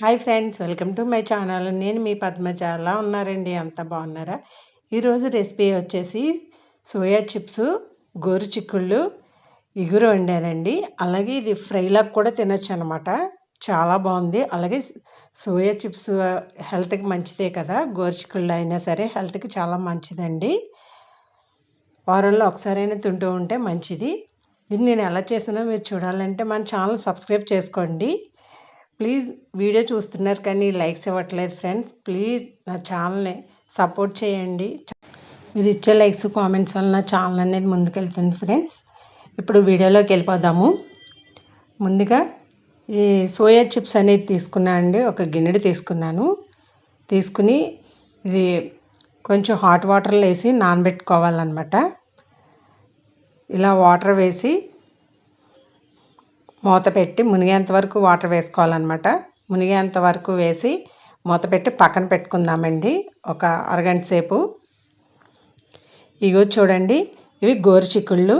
Hi friends welcome to my channel. నేను మీ పద్మజ ఎలా ఉన్నారండి? అంత బాగున్నారా? ఈరోజు రెసిపీ వచ్చేసి సోయా చిప్స్ గోరు చిక్కుళ్ళు ఇగురు వండానండి. అలాగే ఇది ఫ్రైలాగా కూడా తినొచ్చు అనమాట చాలా బాగుంది. అలాగే సోయా చిప్స్ హెల్త్కి మంచిదే కదా. గోరు చిక్కుళ్ళు అయినా సరే హెల్త్కి చాలా మంచిదండి. వారంలో ఒకసారైనా తింటూ ఉంటే మంచిది. ఇది నేను ఎలా చేసినా మీరు చూడాలంటే మన ఛానల్ సబ్స్క్రైబ్ చేసుకోండి. ప్లీజ్ వీడియో చూస్తున్నారు కానీ లైక్స్ ఇవ్వట్లేదు ఫ్రెండ్స్. ప్లీజ్ నా ఛానల్ని సపోర్ట్ చేయండి. మీరు ఇచ్చే లైక్స్ కామెంట్స్ వల్ల నా ఛానల్ అనేది ముందుకెళ్తుంది ఫ్రెండ్స్. ఇప్పుడు వీడియోలోకి వెళ్ళిపోదాము. ముందుగా ఈ సోయా చిప్స్ అనేది తీసుకున్నా అండి. ఒక గిన్నెడు తీసుకున్నాను. తీసుకుని ఇది కొంచెం హాట్ వాటర్లో వేసి నానబెట్టుకోవాలన్నమాట. ఇలా వాటర్ వేసి మూత పెట్టి మునిగేంత వరకు వాటర్ వేసుకోవాలన్నమాట. మునిగేంత వరకు వేసి మూత పెట్టి పక్కన పెట్టుకుందామండి. ఒక అరగంట సేపు. ఇగో చూడండి ఇవి గోరు చిక్కుళ్ళు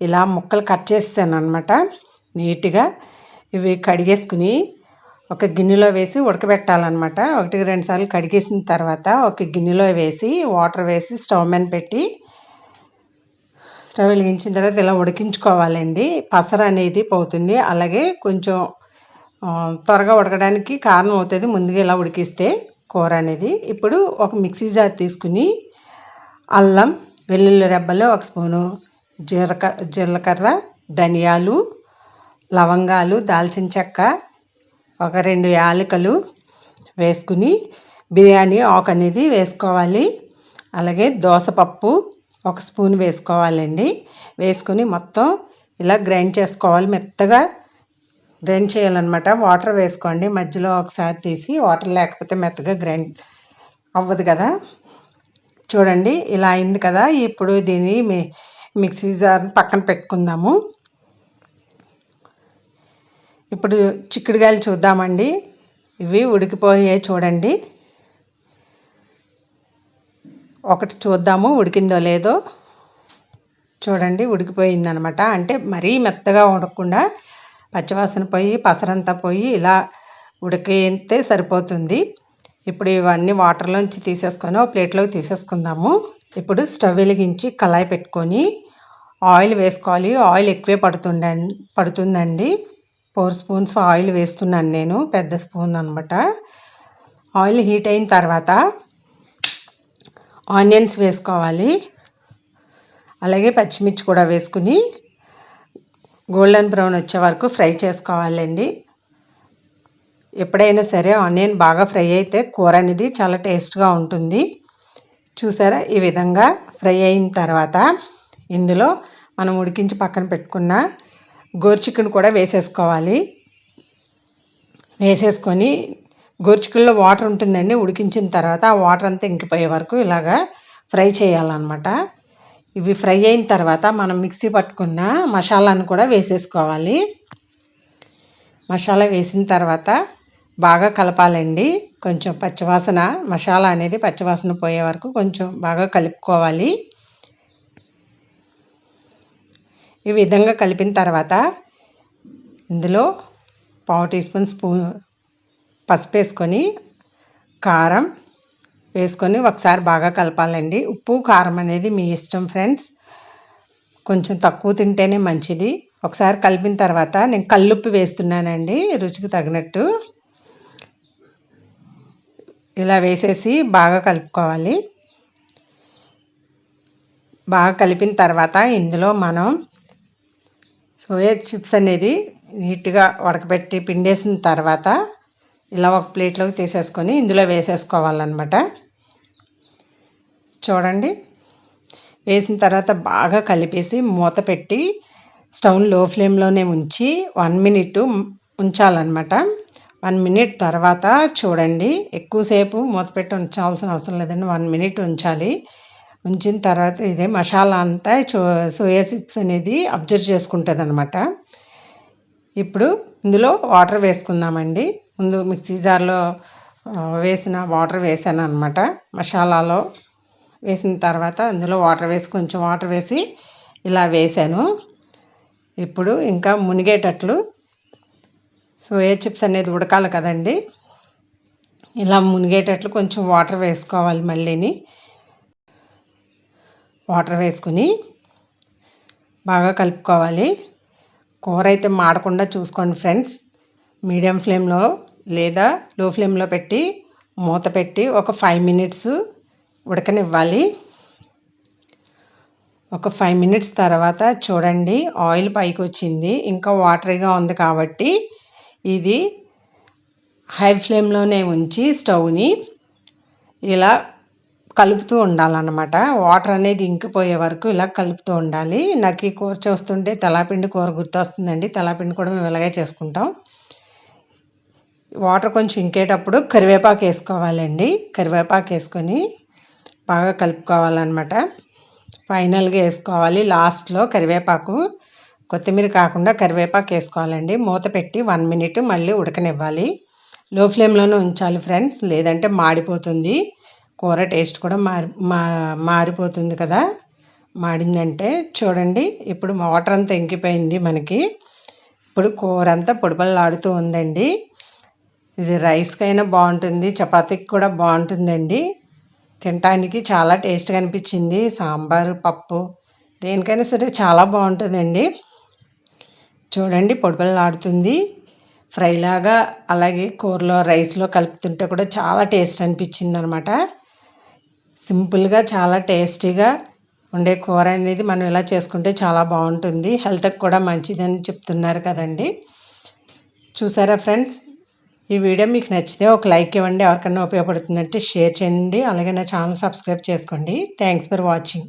ఇలా ముక్కలు కట్ చేసాను అనమాట నీట్గా ఇవి కడిగేసుకుని ఒక గిన్నెలో వేసి ఉడకబెట్టాలన్నమాట. ఒకటికి రెండు సార్లు కడిగేసిన తర్వాత ఒక గిన్నెలో వేసి వాటర్ వేసి స్టవ్ మీద పెట్టి స్టవ్ వెలిగించిన తర్వాత ఇలా ఉడికించుకోవాలండి. పసర అనేది పోతుంది. అలాగే కొంచెం త్వరగా ఉడకడానికి కారణం అవుతుంది ముందుగా ఇలా ఉడికిస్తే కూర అనేది. ఇప్పుడు ఒక మిక్సీ జార్ తీసుకుని అల్లం వెల్లుల్లి రెబ్బలు ఒక స్పూను జీలక జీలకర్ర ధనియాలు లవంగాలు దాల్చిన చెక్క ఒక రెండు యాలకులు వేసుకుని బిర్యానీ ఆకు అనేది వేసుకోవాలి. అలాగే దోసపప్పు ఒక స్పూన్ వేసుకోవాలండి. వేసుకొని మొత్తం ఇలా గ్రైండ్ చేసుకోవాలి. మెత్తగా గ్రైండ్ చేయాలన్నమాట. వాటర్ వేసుకోండి. మధ్యలో ఒకసారి తీసి వాటర్ లేకపోతే మెత్తగా గ్రైండ్ అవ్వదు కదా. చూడండి ఇలా అయింది కదా. ఇప్పుడు దీన్ని మీ మిక్సీ జార్ పక్కన పెట్టుకుందాము. ఇప్పుడు చిక్కుడుగాయలు చూద్దామండి. ఇవి ఉడికిపోయాయి చూడండి. ఒకటి చూద్దాము ఉడికిందో లేదో చూడండి ఉడికిపోయిందనమాట. అంటే మరీ మెత్తగా ఉడకకుండా పచ్చివాసన పోయి పసరంతా పోయి ఇలా ఉడికితే సరిపోతుంది. ఇప్పుడు ఇవన్నీ వాటర్లోంచి తీసేసుకొని ఒక ప్లేట్లోకి తీసేసుకుందాము. ఇప్పుడు స్టవ్ వెలిగించి కళాయి పెట్టుకొని ఆయిల్ వేసుకోవాలి. ఆయిల్ ఎక్కువే పడుతుండ పడుతుందండి. ఫోర్ స్పూన్స్ ఆయిల్ వేస్తున్నాను నేను పెద్ద స్పూన్ అనమాట. ఆయిల్ హీట్ అయిన తర్వాత ఆనియన్స్ వేసుకోవాలి. అలాగే పచ్చిమిర్చి కూడా వేసుకుని గోల్డెన్ బ్రౌన్ వచ్చే వరకు ఫ్రై చేసుకోవాలండి. ఎప్పుడైనా సరే ఆనియన్ బాగా ఫ్రై అయితే కూర అనేది చాలా టేస్ట్గా ఉంటుంది. చూసారా? ఈ విధంగా ఫ్రై అయిన తర్వాత ఇందులో మనం ఉడికించి పక్కన పెట్టుకున్న గోరు చికెన్ కూడా వేసేసుకోవాలి. వేసేసుకొని గోరుచిక్కుల్లో వాటర్ ఉంటుందండి ఉడికించిన తర్వాత ఆ వాటర్ అంతా ఇంకిపోయే వరకు ఇలాగా ఫ్రై చేయాలన్నమాట. ఇవి ఫ్రై అయిన తర్వాత మనం మిక్సీ పట్టుకున్న మసాలాను కూడా వేసేసుకోవాలి. మసాలా వేసిన తర్వాత బాగా కలపాలండి. కొంచెం పచ్చివాసన మసాలా అనేది పచ్చివాసన పోయే వరకు కొంచెం బాగా కలుపుకోవాలి. ఈ విధంగా కలిపిన తర్వాత ఇందులో పావు టీ స్పూన్ స్పూన్ పసుపు వేసుకొని కారం వేసుకొని ఒకసారి బాగా కలపాలండి. ఉప్పు కారం అనేది మీ ఇష్టం ఫ్రెండ్స్. కొంచెం తక్కువ తింటేనే మంచిది. ఒకసారి కలిపిన తర్వాత నేను కల్లుప్పు వేస్తున్నానండి రుచికి తగినట్టు. ఇలా వేసేసి బాగా కలుపుకోవాలి. బాగా కలిపిన తర్వాత ఇందులో మనం సోయా చిప్స్ అనేది నీట్గా ఉడకబెట్టి పిండేసిన తర్వాత ఇలా ఒక ప్లేట్లోకి తీసేసుకొని ఇందులో వేసేసుకోవాలన్నమాట. చూడండి. వేసిన తర్వాత బాగా కలిపేసి మూత పెట్టి స్టవ్లో ఫ్లేమ్లోనే ఉంచి వన్ మినిట్ ఉంచాలన్నమాట. వన్ మినిట్ తర్వాత చూడండి. ఎక్కువసేపు మూత పెట్టి ఉంచాల్సిన అవసరం లేదండి. వన్ మినిట్ ఉంచాలి. ఉంచిన తర్వాత ఇదే మసాలా అంతా సోయా చిప్స్ అనేది అబ్జర్వ్ చేసుకుంటుంది అనమాట ఇప్పుడు ఇందులో వాటర్ వేసుకుందామండి. ముందు మిక్సీ జార్లో వేసిన వాటర్ వేసాను అనమాట మసాలాలో వేసిన తర్వాత అందులో వాటర్ వేసి కొంచెం వాటర్ వేసి ఇలా వేసాను. ఇప్పుడు ఇంకా మునిగేటట్లు సోయా చిప్స్ అనేది ఉడకాలి కదండి. ఇలా మునిగేటట్లు కొంచెం వాటర్ వేసుకోవాలి మళ్ళీని. వాటర్ వేసుకుని బాగా కలుపుకోవాలి. కూర అయితే మాడకుండా చూసుకోండి ఫ్రెండ్స్. మీడియం ఫ్లేమ్లో లేదా లో ఫ్లేమ్లో పెట్టి మూత పెట్టి ఒక ఫైవ్ మినిట్స్ ఉడకనివ్వాలి. ఒక ఫైవ్ మినిట్స్ తర్వాత చూడండి ఆయిల్ పైకి వచ్చింది. ఇంకా వాటరీగా ఉంది కాబట్టి ఇది హై ఫ్లేమ్లోనే ఉంచి స్టవ్ని ఇలా కలుపుతూ ఉండాలన్నమాట. వాటర్ అనేది ఇంకిపోయే వరకు ఇలా కలుపుతూ ఉండాలి. నాకు ఈ కూర చూస్తుంటే తలాపిండి కూర గుర్తొస్తుందండి. తలాపిండి కూడా మేము ఇలాగే చేసుకుంటాం. వాటర్ కొంచెం ఇంకేటప్పుడు కరివేపాకు వేసుకోవాలండి. కరివేపాకు వేసుకొని బాగా కలుపుకోవాలన్నమాట. ఫైనల్గా వేసుకోవాలి. లాస్ట్లో కరివేపాకు. కొత్తిమీర కాకుండా కరివేపాకు వేసుకోవాలండి. మూత పెట్టి వన్ మినిట్ మళ్ళీ ఉడకనివ్వాలి. లో ఫ్లేమ్లోనే ఉంచాలి ఫ్రెండ్స్. లేదంటే మాడిపోతుంది. కూర టేస్ట్ కూడా మారి మా మారిపోతుంది కదా. మాడిందంటే చూడండి. ఇప్పుడు వాటర్ అంతా ఇంకిపోయింది మనకి. ఇప్పుడు కూర అంతా పొడిపల్లాడుతూ ఉందండి. ఇది రైస్కైనా బాగుంటుంది చపాతీకి కూడా బాగుంటుందండి. తినటానికి చాలా టేస్ట్గా అనిపించింది. సాంబారు పప్పు దేనికైనా సరే చాలా బాగుంటుందండి. చూడండి పొడిపల్లాడుతుంది ఫ్రైలాగా అలాగే కూరలో రైస్లో కలుపుతుంటే కూడా చాలా టేస్ట్ అనిపించింది అనమాట సింపుల్గా చాలా టేస్టీగా ఉండే కూర అనేది మనం ఇలా చేసుకుంటే చాలా బాగుంటుంది. హెల్త్కి కూడా మంచిదని చెప్తున్నారు కదండి. చూసారా ఫ్రెండ్స్ ఈ వీడియో మీకు నచ్చితే ఒక లైక్ ఇవ్వండి ఎవరికైనా ఉపయోగపడుతుందంటే షేర్ చేయండి. అలాగే నా ఛానల్ సబ్స్క్రైబ్ చేసుకోండి. Thanks for watching